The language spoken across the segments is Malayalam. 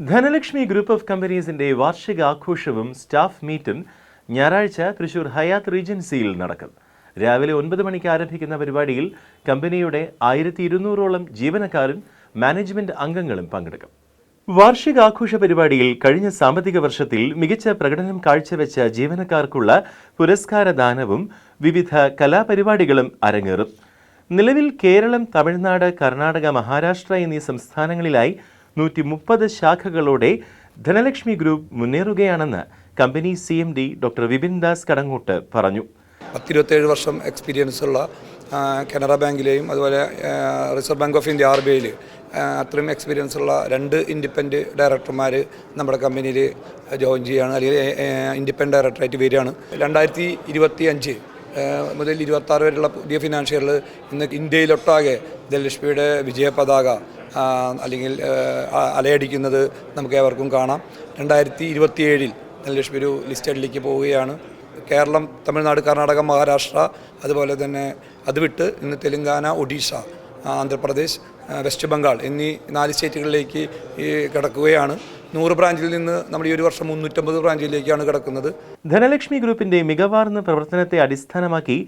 ധനലക്ഷ്മി ഗ്രൂപ്പ് ഓഫ് കമ്പനീസിന്റെ വാർഷിക ആഘോഷവും സ്റ്റാഫ് മീറ്റും ഞായറാഴ്ച തൃശൂർ ഹയാത്ത് റീജൻസിയിൽ നടക്കും. രാവിലെ ഒൻപത് മണിക്ക് ആരംഭിക്കുന്ന പരിപാടിയിൽ കമ്പനിയുടെ ആയിരത്തി ഇരുന്നൂറോളം ജീവനക്കാരും മാനേജ്മെന്റ് അംഗങ്ങളും പങ്കെടുക്കും. വാർഷികാഘോഷ പരിപാടിയിൽ കഴിഞ്ഞ സാമ്പത്തിക വർഷത്തിൽ മികച്ച പ്രകടനം കാഴ്ചവെച്ച ജീവനക്കാർക്കുള്ള പുരസ്കാരദാനവും വിവിധ കലാപരിപാടികളും അരങ്ങേറും. നിലവിൽ കേരളം തമിഴ്നാട് കർണാടക മഹാരാഷ്ട്ര എന്നീ സംസ്ഥാനങ്ങളിലായി നൂറ്റി മുപ്പത് ശാഖകളോടെ Dhanalakshmi group മുന്നേറുകയാണെന്ന് company C M D doctor Vipin Das Kadangot പറഞ്ഞു. പത്തിരുപത്തേഴ് വർഷം എക്സ്പീരിയൻസ് ഉള്ള കനറ ബാങ്കിലെയും അതുപോലെ reserve bank of India R B ഐയിൽ അത്രയും എക്സ്പീരിയൻസ് ഉള്ള രണ്ട് ഇൻഡിപെൻഡ് ഡയറക്ടർമാർ നമ്മുടെ കമ്പനിയിൽ ജോയിൻ ചെയ്യുകയാണ് അല്ലെങ്കിൽ ഇൻഡിപെൻഡ് ഡയറക്ടറായിട്ട് വരികയാണ്. രണ്ടായിരത്തി ഇരുപത്തി അഞ്ച് മുതൽ ഇരുപത്താറ് വരെയുള്ള പുതിയ ഫിനാൻഷ്യലിൽ ഇന്ന് ഇന്ത്യയിലൊട്ടാകെ ധനലക്ഷ്മിയുടെ വിജയ പതാക ആ, അല്ലെങ്കിൽ അലയടിക്കുന്നത് നമുക്ക് ഏവർക്കും കാണാം. രണ്ടായിരത്തി ഇരുപത്തിയേഴിൽ ധനലക്ഷ്മി ഒരു ലിസ്റ്റഡിലേക്ക് പോവുകയാണ്. കേരളം തമിഴ്നാട് കർണാടക മഹാരാഷ്ട്ര അതുപോലെ തന്നെ അത് വിട്ട് ഇന്ന് തെലുങ്കാന ഒഡീഷ ആന്ധ്രാപ്രദേശ് വെസ്റ്റ് ബംഗാൾ എന്നീ നാല് സ്റ്റേറ്റുകളിലേക്ക് ഈ കിടക്കുകയാണ്. നൂറ് ബ്രാഞ്ചിൽ നിന്ന് നമ്മൾ ഈ ഒരു വർഷം മുന്നൂറ്റമ്പത് ബ്രാഞ്ചിലേക്കാണ് കിടക്കുന്നത്. ധനലക്ഷ്മി ഗ്രൂപ്പിന്റെ മികവാർന്ന പ്രവർത്തനത്തെ അടിസ്ഥാനമാക്കി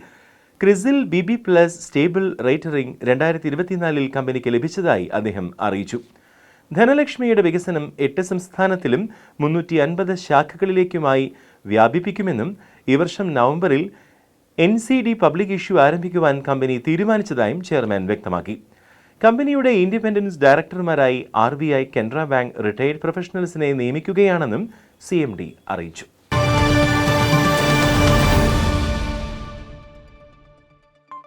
CRISIL B B plus stable rating രണ്ടായിരത്തി ഇരുപത്തിനാലിൽ കമ്പനിക്ക് ലഭിച്ചതായി അദ്ദേഹം അറിയിച്ചു. ധനലക്ഷ്മിയുടെ വികസനം എട്ട് സംസ്ഥാനത്തിലും മുന്നൂറ്റി അൻപത് ശാഖകളിലേക്കുമായി വ്യാപിപ്പിക്കുമെന്നും ഈ വർഷം നവംബറിൽ N C D public issue ആരംഭിക്കുവാൻ കമ്പനി തീരുമാനിച്ചതായും ചെയർമാൻ വ്യക്തമാക്കി. കമ്പനിയുടെ independence ഡയറക്ടർമാരായി R B I Canara bank retired പ്രൊഫഷണൽസിനെ നിയമിക്കുകയാണെന്നും സി എം ഡി അറിയിച്ചു.